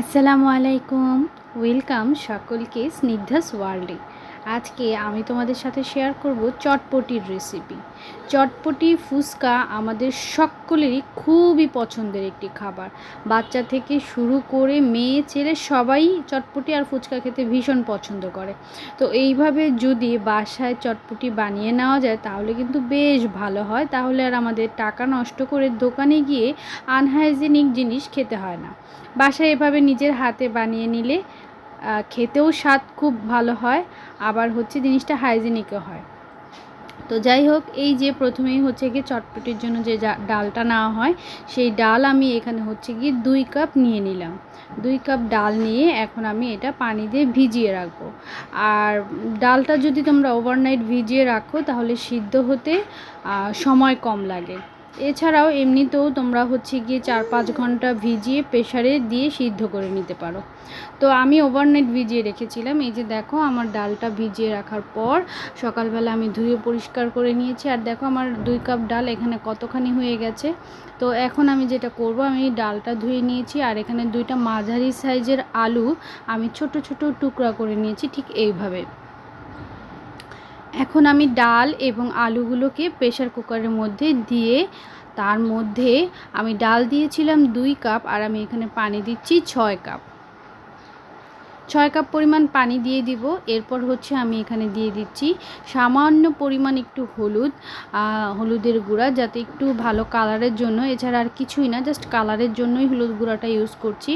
আসসালামু আলাইকুম। ওয়েলকাম সকলকে স্নিগ্ধাস ওয়ার্ল্ডে আজকে আমি তোমাদের সাথে শেয়ার করব চটপটির রেসিপি চটপটি ফুচকা আমাদের সকলেরই খুবই পছন্দের একটি খাবার। বাচ্চা থেকে শুরু করে মেয়ে, ছেলে সবাই চটপটি আর ফুচকা খেতে ভীষণ পছন্দ করে। তো এইভাবে যদি বাসায় চটপটি বানিয়ে নেওয়া যায়, তাহলে কিন্তু বেশ ভালো হয়। তাহলে আর আমাদের টাকা নষ্ট করে দোকানে গিয়ে আনহাইজেনিক জিনিস খেতে হয় না। বাসায় এভাবে নিজের হাতে বানিয়ে নিলে খেতেও স্বাদ খুব ভালো হয়, আবার হচ্ছে জিনিসটা হাইজেনিকও হয়। তো যাই হোক, এই যে প্রথমেই হচ্ছে গিয়ে চটপটির জন্য যে ডালটা নেওয়া হয়, সেই ডাল আমি এখানে হচ্ছে গিয়ে দুই কাপ নিয়ে নিলাম। দুই কাপ ডাল নিয়ে এখন আমি এটা পানি দিয়ে ভিজিয়ে রাখব। আর ডালটা যদি তোমরা ওভারনাইট ভিজিয়ে রাখো, তাহলে সিদ্ধ হতে সময় কম লাগে। এছাড়াও এমনিতেও তোমরা হচ্ছে গিয়ে চার পাঁচ ঘণ্টা ভিজিয়ে প্রেশারে দিয়ে সিদ্ধ করে নিতে পারো। তো আমি ওভারনাইট ভিজিয়ে রেখেছিলাম। এই যে দেখো আমার ডালটা ভিজিয়ে রাখার পর সকালবেলা আমি ধুয়ে পরিষ্কার করে নিয়েছি। আর দেখো আমার দুই কাপ ডাল এখানে কতখানি হয়ে গেছে। তো এখন আমি যেটা করব, আমি ডালটা ধুয়ে নিয়েছি। আর এখানে দুইটা মাঝারি সাইজের আলু আমি ছোট ছোট টুকরা করে নিয়েছি ঠিক এইভাবে। এখন আমি ডাল এবং আলুগুলোকে প্রেশার কুকারের মধ্যে দিয়ে তার মধ্যে আমি ডাল দিয়েছিলাম দুই কাপ আর আমি এখানে পানি দিচ্ছি ছয় কাপ। ছয় কাপ পরিমাণ পানি দিয়ে দিব। এরপর হচ্ছে আমি এখানে দিয়ে দিচ্ছি সামান্য পরিমাণ একটু হলুদ হলুদের গুঁড়া যাতে একটু ভালো কালারের জন্য। এছাড়া আর কিছুই না, জাস্ট কালারের জন্যই হলুদ গুঁড়াটা ইউজ করছি।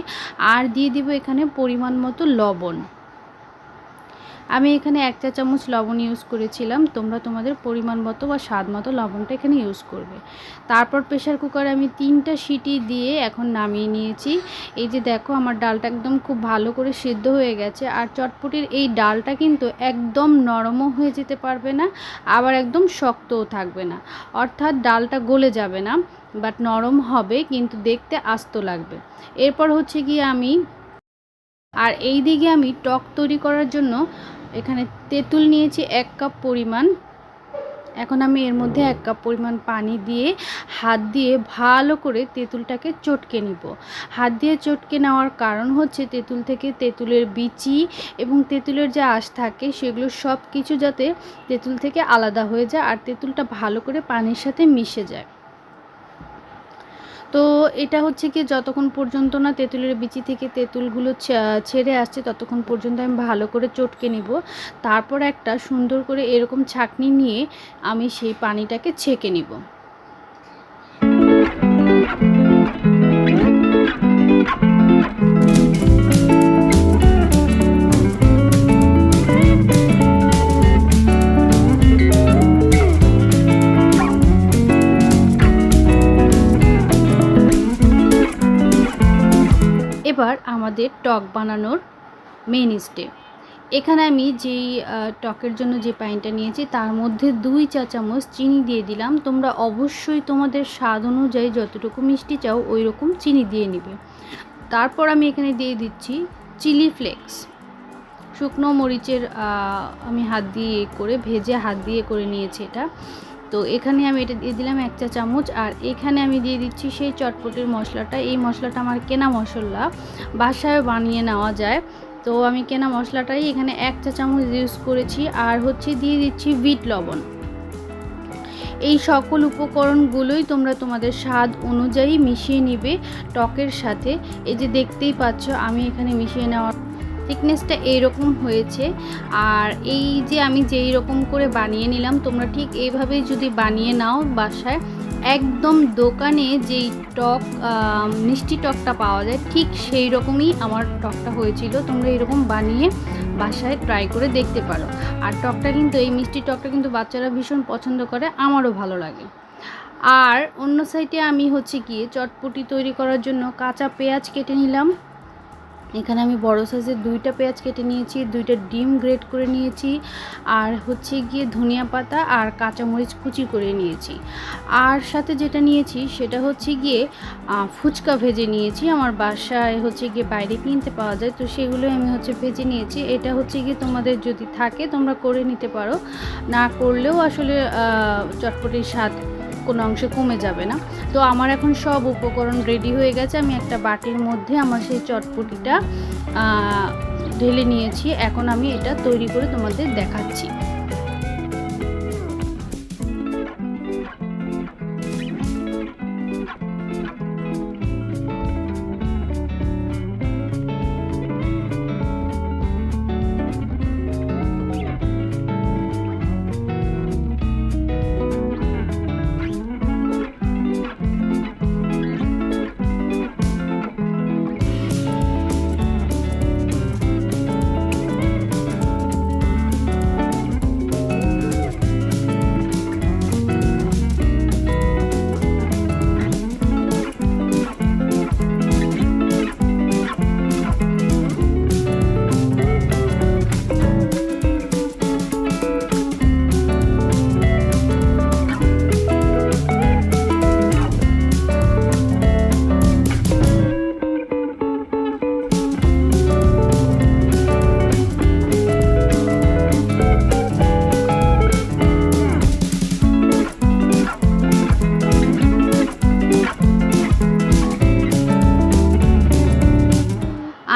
আর দিয়ে দিব এখানে পরিমাণ মতো লবণ। আমি এখানে এক চা চামচ লবণ ইউজ করেছিলাম। তোমরা তোমাদের পরিমাণ মতো বা স্বাদ মতো লবণটা এখানে ইউজ করবে। তারপর প্রেশার কুকারে আমি তিনটা সিটি দিয়ে এখন নামিয়ে নিয়েছি। এই যে দেখো, আমার ডালটা একদম খুব ভালো করে সিদ্ধ হয়ে গেছে। আর চটপটির এই ডালটা কিন্তু একদম নরমও হয়ে যেতে পারবে না, আবার একদম শক্তও থাকবে না। অর্থাৎ ডালটা গলে যাবে না বাট নরম হবে, কিন্তু দেখতে আস্ত লাগবে। এরপর হচ্ছে গিয়ে আমি আর এই দিকে আমি টক তৈরি করার জন্য এখানে তেঁতুল নিয়েছি এক কাপ পরিমাণ। এখন আমি এর মধ্যে এক কাপ পরিমাণ পানি দিয়ে হাত দিয়ে ভালো করে তেঁতুলটাকে চটকে নিব। হাত দিয়ে চটকে নেওয়ার কারণ হচ্ছে তেঁতুল থেকে তেঁতুলের বিচি এবং তেঁতুলের যে আঁশ থাকে সেগুলো সব কিছু যাতে তেঁতুল থেকে আলাদা হয়ে যায় আর তেঁতুলটা ভালো করে পানির সাথে মিশে যায়। তো এটা হচ্ছে কি যতক্ষণ পর্যন্ত না তেঁতুলের বিচি থেকে তেঁতুলগুলো ছেড়ে আসছে, ততক্ষণ পর্যন্ত আমি ভালো করে চটকে নিব। তারপর একটা সুন্দর করে এরকম ছাঁকনি নিয়ে আমি সেই পানিটাকে ছেঁকে নিব। এবার আমাদের টক বানানোর মেন স্টেপ এখানে আমি যেই টকের জন্য যে পাইনটা নিয়েছি, তার মধ্যে দুই চা চামচ চিনি দিয়ে দিলাম। তোমরা অবশ্যই তোমাদের স্বাদ অনুযায়ী যতটুকু মিষ্টি চাও ওই রকম চিনি দিয়ে নিবে। তারপর আমি এখানে দিয়ে দিচ্ছি চিলি ফ্লেক্স শুকনো মরিচের আমি হাত দিয়ে করে, ভেজে হাত দিয়ে করে নিয়েছি এটা। তো এখানে আমি এটা দিয়ে দিলাম এক চা চামচ আর এখানে আমি দিয়ে দিচ্ছি সেই চটপটির মশলাটা। এই মশলাটা আমার কেনা মশলা, বাসায় বানিয়ে নেওয়া যায়। তো আমি কেনা মশলাটাই এখানে এক চা চামচ ইউজ করেছি আর হচ্ছে দিয়ে দিচ্ছি বিট লবণ। এই সকল উপকরণগুলোই তোমরা তোমাদের স্বাদ অনুযায়ী মিশিয়ে নিবে টকের সাথে। এই যে দেখতেই পাচ্ছ, আমি এখানে মিশিয়ে নেওয়ার থিকনেসটা এইরকম হয়েছে। আর এই যে আমি যেই রকম করে বানিয়ে নিলাম, তোমরা ঠিক এইভাবেই যদি বানিয়ে নাও বাসায়, একদম দোকানে যেই টক মিষ্টি টকটা পাওয়া যায়, ঠিক সেই রকমই আমার টকটা হয়েছিল। তোমরা এরকম বানিয়ে বাসায় ট্রাই করে দেখতে পারো। আর টকটা কিন্তু, এই মিষ্টি টকটা কিন্তু বাচ্চারা ভীষণ পছন্দ করে, আমারও ভালো লাগে। আর অন্য সাইডে আমি হচ্ছে গিয়ে চটপটি তৈরি করার জন্য কাঁচা পেঁয়াজ কেটে নিলাম। এখানে আমি বড় সাইজের দুইটা পেঁয়াজ কেটে নিয়েছি, দুইটা ডিম গ্রেট করে নিয়েছি, আর হচ্ছে গিয়ে ধনিয়া পাতা আর কাঁচামরিচ কুচি করে নিয়েছি। আর সাথে যেটা নিয়েছি সেটা হচ্ছে গিয়ে ফুচকা ভেজে নিয়েছি। আমার বাসায় হচ্ছে গিয়ে বাইরে কিনতে পাওয়া যায়, তো সেগুলো আমি হচ্ছে ভেজে নিয়েছি। এটা হচ্ছে গিয়ে তোমাদের যদি থাকে তোমরা করে নিতে পারো, না করলেও আসলে চটপটির স্বাদ কোনো অংশে কমে যাবে না। তো আমার এখন সব উপকরণ রেডি হয়ে গেছে। আমি একটা বাটির মধ্যে আমার সেই চটপটিটা ঢেলে নিয়েছি। এখন আমি এটা তৈরি করে তোমাদের দেখাচ্ছি।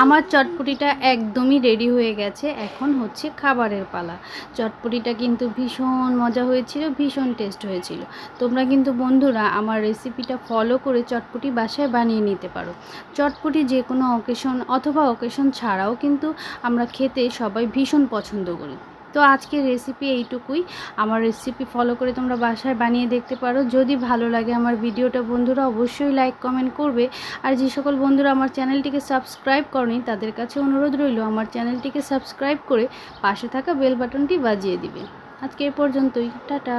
আমার চটপটিটা একদমই রেডি হয়ে গেছে। এখন হচ্ছে খাবারের পালা। চটপটিটা কিন্তু ভীষণ মজা হয়েছিল, ভীষণ টেস্ট হয়েছিল। তোমরা কিন্তু বন্ধুরা আমার রেসিপিটা ফলো করে চটপটি বাসায় বানিয়ে নিতে পারো। চটপটি যে কোনো অকেশন অথবা অকেশন ছাড়াও কিন্তু আমরা খেতে সবাই ভীষণ পছন্দ করি। তো আজকের রেসিপি এইটুকুই। আমার রেসিপি ফলো করে তোমরা বাসায় বানিয়ে দেখতে পারো। যদি ভালো লাগে আমার ভিডিওটা, বন্ধুরা অবশ্যই লাইক কমেন্ট করবে। আর যে সকল বন্ধুরা আমার চ্যানেলটিকে সাবস্ক্রাইব করেনি, তাদের কাছে অনুরোধ রইল, আমার চ্যানেলটিকে সাবস্ক্রাইব করে পাশে থাকা বেল বাটনটি বাজিয়ে দিবে। আজকে এ পর্যন্তই। টাটা।